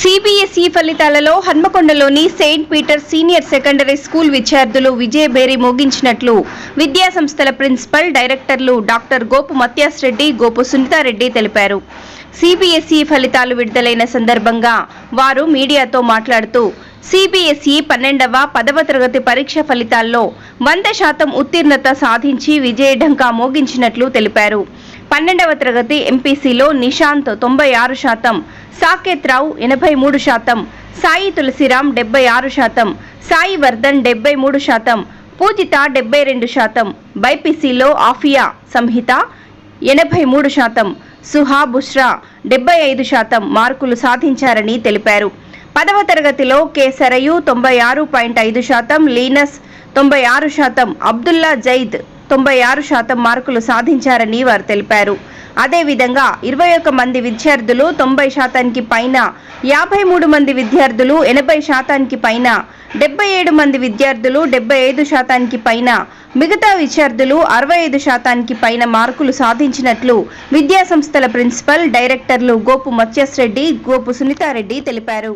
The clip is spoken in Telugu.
సిబిఎస్ఈ ఫలితాలలో హన్మకొండలోని saint Peter senior secondary school విద్యార్థులు విజయభేరి మోగించినట్లు విద్యా సంస్థల ప్రిన్సిపల్ డైరెక్టర్లు డాక్టర్ గోపు మత్యాస్ రెడ్డి గోపు సునీతారెడ్డి తెలిపారు. సిబిఎస్ఈ ఫలితాలు విడుదలైన సందర్భంగా వారు మీడియాతో మాట్లాడుతూ సిబిఎస్ఈ పన్నెండవ పదవ తరగతి పరీక్ష ఫలితాల్లో వంద శాతం ఉత్తీర్ణత సాధించి విజయఢంకా మోగించినట్లు తెలిపారు. పన్నెండవ తరగతి ఎంపీసీలో నిశాంత్ తొంభై ఆరు శాతం సాకేత్ రావు ఎనభై మూడు శాతం సాయి తులసిరామ్ డెబ్బై ఆరు శాతం సాయి వర్ధన్ డెబ్బై మూడు శాతం పూజిత డెబ్బై రెండు శాతం బైపీసీలో ఆఫియా సంహిత ఎనభై మూడు శాతం సుహా బుష్రా డెబ్బై ఐదు శాతం మార్కులు సాధించారని తెలిపారు. పదవ తరగతిలో కె సరయు తొంభై ఆరు పాయింట్ ఐదు శాతం లీనస్ తొంభై ఆరు శాతం అబ్దుల్లా జైద్ తొంభై ఆరు శాతం మార్కులు సాధించారని వారు తెలిపారు. అదేవిధంగా ఇరవై ఒక్క మంది విద్యార్థులు తొంభై శాతానికి పైన యాభై మూడు మంది విద్యార్థులు ఎనభై శాతానికి పైన డెబ్బై ఏడు మంది విద్యార్థులు డెబ్బై ఐదు శాతానికి పైన మిగతా విద్యార్థులు అరవై ఐదు శాతానికి పైన మార్కులు సాధించినట్లు విద్యా సంస్థల ప్రిన్సిపల్ డైరెక్టర్లు గోపు మత్స్యస్ రెడ్డి గోపు సునీతారెడ్డి తెలిపారు.